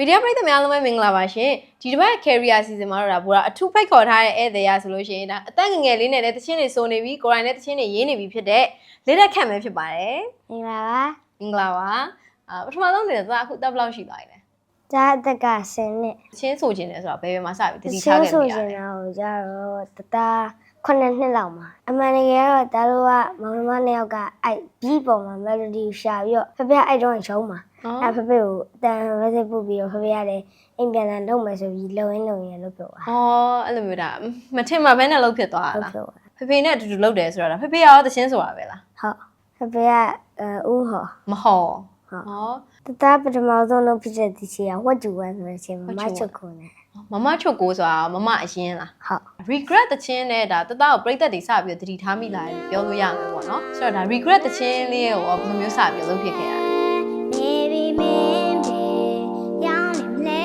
ဗီဒီယိုပရိသတ်များအားလုံးပဲမင်္ဂလာပါရှင်ဒီတစ်ပတ် career season မှာတော့ဒါဘူရာအထူးဖိတ်ခေါ်ထားတဲ့ဧည့်သည်ရဆိုလို့ရှိရင်ဒါအသက်ငယ်ငယ်လေးနဲ့လည်းတချင်းတွေစိုးနေပြီကိုယ်တိုင်လည်းတချင်းတွေရေးနေပြီဖြစ်တဲ့လေးလက်ခန့်ပဲဖြစ်ပါတယ်မင်္ဂလာပါမင်္ဂလာပါအာပထမဆုံးအနေနဲ့သွားအခုတက်ဘယ်လောက်ရှိသွားပြီလဲဇာအသက်က10နှစ်တချင်းဆိုခြင်းလဲဆိုတော့ဘယ်ဘယ်မှာစပြီတတတိချထားင်းခဲ့ဆိုပြီချလားင်တာကိုကြတော့တသား 9နှစ်လောက်မှာအမှန်တကယ်တော့ဒါတို့ကမောင်နှမနှစ်ယောက်ကအဲ့ဘီပေါ်မှာ melody ကိုရှာပြီးတော့ဖဖေအဲ့တော့ရုံးမှာအဲ့ဖဖေကိုအတန် message ပို့ပြီးတော့ဖဖေကလည်းအိမ်ပြန်လာလုပ်မယ်ဆိုပြီးလုံရင်းလုံရင်းလို့ပြောတာအော်အဲ့လိုမျိုးဒါမထင်မှဘဲနဲ့လောက်ဖြစ်သွားတာဟုတ်လားပြောတာဖေဖေနဲ့အတူတူလုပ်တယ်ဆိုတော့ဒါဖေဖေရောတချင်းဆိုတာပဲလားဟုတ်ဖဖေကအဲဦးဟောမဟုတ်ဟုတ်ဟောတသားပထမဆုံးလုပ်ဖြစ်တဲ့ဒီချီကဝတ်ကျူဝမ်းဆိုတဲ့ချင်းမမချုပ်ခုနဲ့ မမချုပ်ကိုဆိုတာမမအရင်လားဟုတ် regret တခြင်းနဲ့ဒါတသားကိုပြိသက်တွေစပြီးတော့တတိထားမိလာတယ်ပြောလို့ရမယ်ပေါ့နော်ဆိုတော့ဒါ regret တခြင်းလေးကိုရောဘယ်လိုမျိုးစပြီးတော့လုပ်ဖြစ်ခဲ့ရလဲ Maybe maybe ရောင်းနေ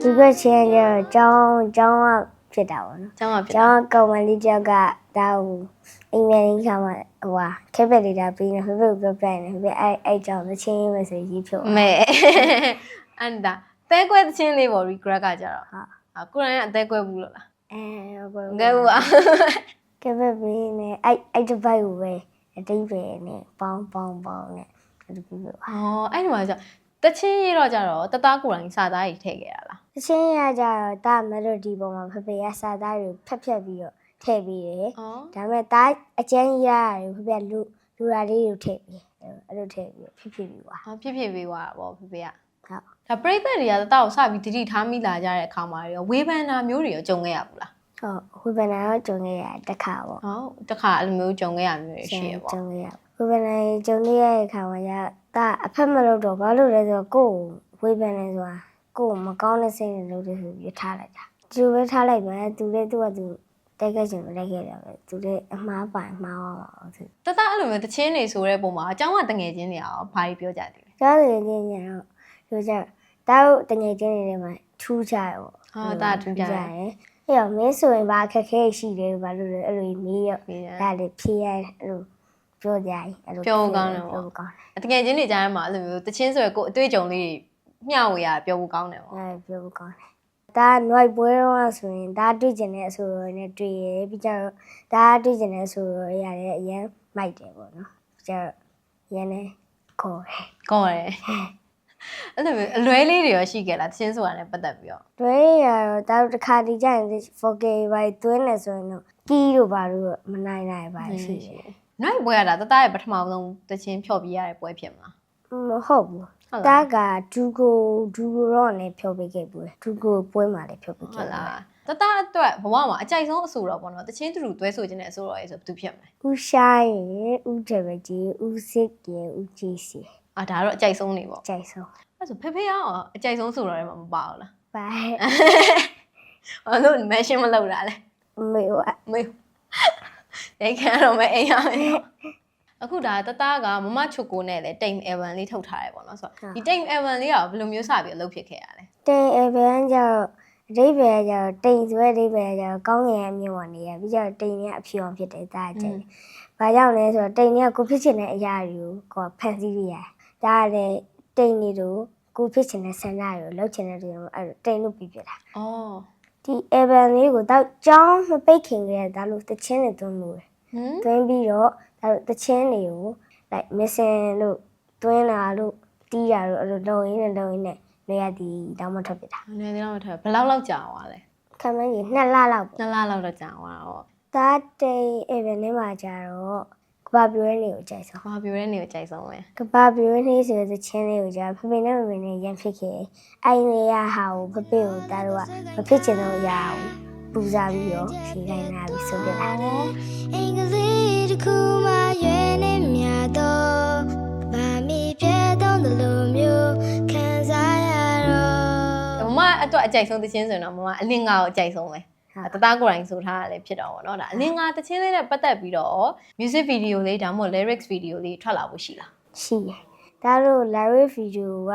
လေဒီကချင်းကျတော့ကျောင်းကျောင်းကဖြစ်တာပေါ့နော်ကျောင်းကဖြစ်တာကျောင်းကကောင်မလေးတယောက်ကဒါဟိုအိမ်မြန်ကြီးခါမှာဟိုဟာခဲပက်လေးတာပြီးနေဖေဖေကိုပြောပြနေဖေဖေအဲ့အဲ့ကျောင်းသချင်းရေးမယ်ဆိုရေးဖြုတ်အမေအန်ဒါ သဲကွဲသချင်းလေးပေါ့ regret ကကြတော့ဟာကိုရိုင်းကအသဲကွဲဘူးလို့လားအဲဘယ်ငယ်ဘူးอ่ะကဲပဲဘင်းနဲ့အဲ့အဲ့ဒီဘိုက်ကိုပဲအတိပဲနဲ့ပေါင်းပေါင်းပေါင်းနဲ့ဒီကူပဲဩအဲ့ဒီမှာကျတချင်းရတော့ကြတော့တသားကိုယ်တိုင်စာသားကြီးထည့်ခဲ့ရလားတချင်းရကြတော့ဒါမယ်လိုဒီပေါ်မှာဖဖေကစာသားတွေဖက်ဖက်ပြီးတော့ထည့်ပြီးတယ်ဒါပေမဲ့ဒါအကျန်းရရတယ်ဖဖေကလူလူရာလေးတွေထည့်ပြီးအဲ့လိုထည့်ပြီးဖြစ်ဖြစ်ပြီးွာဖြစ်ဖြစ်ပြီးွာပေါ့ဖဖေက ဟုတ် ဒါပြိသက်တွေကတသားကိုစပြီးတတိထားမိလာကြတဲ့အခါမှာရောဝေဖန်တာမျိုးတွေရောကြုံခဲ့ရဘူးလား ဟုတ်ဝေဘနာတော့ဂျုံခဲ့ရတစ်ခါပေါ့ ဟုတ်တခါအဲ့လိုမျိုးကြုံခဲ့ရမျိုးတွေရှိရပေါ့ ဂျုံခဲ့ရဝေဘနာဂျုံခဲ့ရတဲ့ခါမှာရဒါအဖက်မလို့တော့ဘာလို့လဲဆိုတော့ကိုယ်ဝေဘနာဆိုတာကိုယ်မကောင်းတဲ့စိတ်နဲ့လုပ်တယ်ဆိုပြီးထားလိုက်တာဒီလိုပဲထားလိုက်မယ်သူလည်းသူကသူတိုက်ခဲ့ချင်မတိုက်ခဲ့တယ်ပဲသူလည်းအမှားပိုင်မှားသွားပါဘူးသူ တသားအဲ့လိုမျိုးတချင်းတွေဆိုတဲ့ပုံမှာအเจ้าကတငယ်ချင်းတွေရောဘာကြီးပြောကြတယ်လဲ ကြားတယ်ချင်းချင်းတော့ ပြောကြတာတို့တငယ်ချင်းတွေထဲမှာထူးကြရပေါ့ဟာဒါထူးကြတယ်အဲ့တော့မင်းဆိုရင်ဘာအခက်ခဲရှိတယ်ဘာလို့လဲအဲ့လိုမေးရပြီးတယ်ဒါလေဖြေရအဲ့လိုပြောကြရင်အဲ့လိုပြောကောင်းတယ်ပေါ့ပြောကောင်းတကယ်ချင်းတွေကြားထဲမှာအဲ့လိုမျိုးတချင်းဆိုရကိုယ်အတွေ့အကြုံလေးတွေမျှဝေရပြောဖို့ကောင်းတယ်ပေါ့တယ်အဲ့ပြောကောင်းတယ်ဒါຫນွိုက်ပွဲတော့ဆိုရင်ဒါတွေ့ကျင်တဲ့အဆိုရနဲ့တွေ့ရပြီးကြတော့ဒါတွေ့ကျင်တဲ့အဆိုရရတယ်အရင်မိုက်တယ်ပေါ့နော်ပြီးကြတော့ရန်နေခေါ်တယ်ကောင်းတယ် အဲ့လိုမျိုးအလွဲလေးတွေရောရှိခဲ့လားတချင်းဆိုတာနဲ့ပတ်သက်ပြီးတော့တွဲရတော့ဒါတို့တစ်ခါတည်းကျရင် 4K ဘာသွင်းနေဆိုရင်တော့ကီးတို့ဘာလို့မနိုင်နိုင်ပါရှိတယ်နိုင်ပွဲရတာတသားရဲ့ပထမဆုံးတချင်းဖြော့ပြရတဲ့ပွဲဖြစ်မလားမဟုတ်ဘူးဟုတ်တာလားကဒူကိုဒူကိုတော့လည်းဖြုတ်ပေးခဲ့ဘူးဒူကိုပွဲမှာလည်းဖြုတ်ပေးဟုခဲ့တ်ဘူးလားတသားအတွက်ဘဝမှာအကြိုက်ဆုံးအဆိုတော့ပေါ့နော်တချင်းတူတူတွဲဆိုခြင်းနဲ့အဆိုတော့ရေးဆိုဘယ်သူဖြစ်မလဲဦးရှိုင်းရယ်ဦးတယ်ပဲကြီးဦးစစ်ရယ်ဦးကြီးစီအာဒါတော့အကြိုက်ဆုံးနေပေါ့ကြိုက်ဆုံးအဲ့ဆိုဖေဖေရောအကြိုက်ဆုံးဆိုတော့လည်းမပါဘူးလားဘာဘာလို့ mention မလုပ်တာလဲမေဟိုမေရိုက်ခံရတော့မအိမ်ရမယ်အခုဒါတသားကမမချူကိုနဲ့လည်း Tame Evan လေးထုတ်ထားတယ်ပေါ့နော်ဆိုတော့ဒီ Tame Evan လေးကဘယ်လိုမျိုးစပြီးအလုပ်ဖြစ်ခဲ့ရလဲတိန်အဗန်ကျတော့အဓိပ္ပာယ်ကျတော့တိန်ဆိုတဲ့အဓိပ္ပာယ်ကျတော့ကောင်းငင်အမြင့်ဝင်နေရပြီးကျတော့တိန်ကအဖြူအောင်ဖြစ်တယ်ဒါအကျဉ်းဘာကြောင့်လဲဆိုတော့တိန်ကကိုဖြစ်ချင်တဲ့အရာတွေကိုကိုဖန်စီးရဒါကလည်း တိန်နေတို့ကိုဖြစ်ချင်တဲ့ဆန္ဒတွေကိုလုပ်ချင်တဲ့တွေအဲ့တိန်လို့ပြပြတာ။အော်ဒီ Evan လေးကိုတော့ကြောင်းမပိတ်ခင်ကလေးဒါလို့တချင်းတွေသွင်းလို့ဟမ်သွင်းပြီးတော့ဒါလို့တချင်းတွေကို like missing လို့သွင်းလာလို့တီးတာလို့အဲ့လိုလုံရင်းနဲ့လုံရင်းနဲ့နေရာဒီတောင်းမထွက်ပြတာနည်းနည်းတော့ထပ်ဘယ်လောက်လောက်ကြာသွားလဲခံမကြီးနှစ်လလောက်ပေါ့။နှစ်လလောက်တော့ကြာသွားတော့ဒါတိန် Evan လေးမှာကြတော့က ဘာပြွေးနေကိုကြိုက်ဆုံးဘာပြောရဲနေကိုကြိုက်ဆုံးလဲကဘာပြွေးနေဆိုတဲ့ချင်းလေးကိုကြာဖဖေနဲ့မဖေနဲ့ရန်ဖြစ်ခဲ့အဲ့နေရဟာကိုဖဖေကိုဒါတော့မဖြစ်ချင်တော့ရအောင်ပူစားပြီးတော့ဖြေခိုင်းလာပြီးဆုံးပြတာအင်္ဂလိပ်တစ်ခုမှရွေးနေမြတ်တော့ဗာမီပြဲတော့တယ်လို့မျိုးခံစားရတော့။မမအတွက်အကြိုက်ဆုံးတချင်းဆိုရင်တော့မမအလင်းငါကိုအကြိုက်ဆုံးပဲ။ တသားကိုယ်တိုင်ဆိုထားရလဲဖြစ်တော့ဗောနော်။ဒါအလင်းငါတချင်းလေးနဲ့ပတ်သက်ပြီးတော့ music video လေးဒါမှမဟုတ် lyrics video လေးထွက်လာဖို့ရှိလားရှိတယ်ဒါတို့ live video က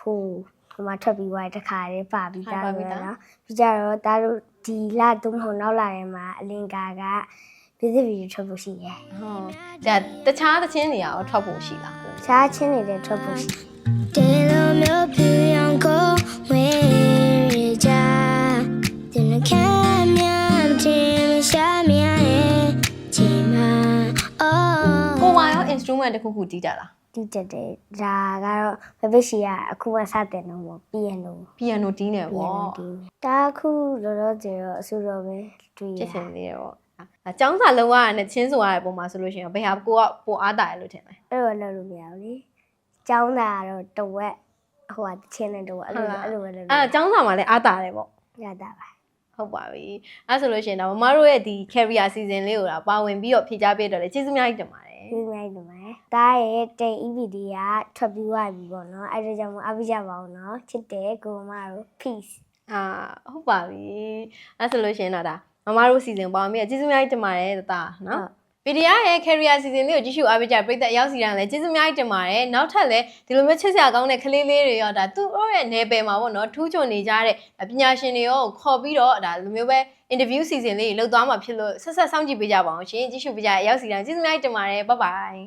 ဟိုဟိုမှာထွက်ပြီးသွားတဲ့တခါလေးပါပြီးသားပဲနော်ပြီးကြတော့ဒါတို့ဒီလသုံးဖို့နောက်လာထဲမှာအလင်ကာက visit video ထွက်ဖို့ရှိတယ်။ဟုတ်။ဒါတခြားတချင်းတွေရောထွက်ဖို့ရှိလား။ရှားချင်းနေတဲ့ထွက်ဖို့ရှိတယ် မျိုးမှတစ်ခုခုတီးကြလားတီးတက်တယ်ဒါကတော့ဘဘရှိကအခုမှစတင်တော့ပေါ့ပီယန်နိုပီယန်နိုတီးနေပီယန်ပေါ့နိုတီးဒါအခုလောလောဆယ်တော့အဆူတော့ပဲတွေ့ရဖြစ်စင်သေးတယ်ပေါ့အကျောင်းစာလုံးဝရတဲ့ချင်းဆိုရတဲ့ပုံမှာဆိုလို့ရှိရင်ဘယ်ဟာကိုကပိုအားတာရလို့ထင်လဲအဲ့လိုလုပ်လို့မရဘူးလေကျောင်းသားကတော့တဝက်ဟိုကတချင်းနဲ့တဝက်အဲ့လိုအဲ့လိုပဲလုပ်အဲအကျောင်းစာမှာလည်းအားတာတယ်ပေါ့ရတာပါဟုတ်ပါပြီအဲဆိုလို့ရှိရင်တော့မမတို့ရဲ့ဒီ career season လေးကိုတော့ပါဝင်ပြီးတော့ဖြည့်ချပေးတော့လေကျေးဇူးများကြီးတင်ပါတယ် ဒီမိုင်းဒီမိုင်းဒါရဲ့တိတ် EVD ကထွက်ပြီးသွားပြီပေါ့နော်အဲ့ဒါကြောင့်မို့အပိကြပါအောင်နော်ချစ်တယ်ကိုမတို့ peace အာဟုတ်ပါပြီအဲဆိုလို့ရှိရင်တော့ဒါမမတို့ season ပါဝင်ပြီးတော့ကျေးဇူးများကြီးတင်ပါတယ်တသားနော် ဗီဒီယိုရဲ့ career season လေးကိုကြည့်ရှုအားပေးကြပရိသတ်အရောက်စီတိုင်းလည်းကျေးဇူးအများကြီးတင်ပါတယ်။နောက်ထပ်လည်းဒီလိုမျိုးချစ်စရာကောင်းတဲ့ကလေးလေးတွေရောဒါသူတို့ရဲ့နယ်ပယ်မှာပေါ့နော်ထူးချွန်နေကြတဲ့ပညာရှင်တွေရောခေါ်ပြီးတော့ဒါလိုမျိုးပဲ interview season လေးတွေလုပ်သွားမှာဖြစ်လို့ဆက်ဆက်စောင့်ကြည့်ပေးကြပါအောင်ရှင်။ကြည့်ရှုပေးကြတဲ့အရောက်စီတိုင်းကျေးဇူးအများကြီးတင်ပါတယ်။ Bye bye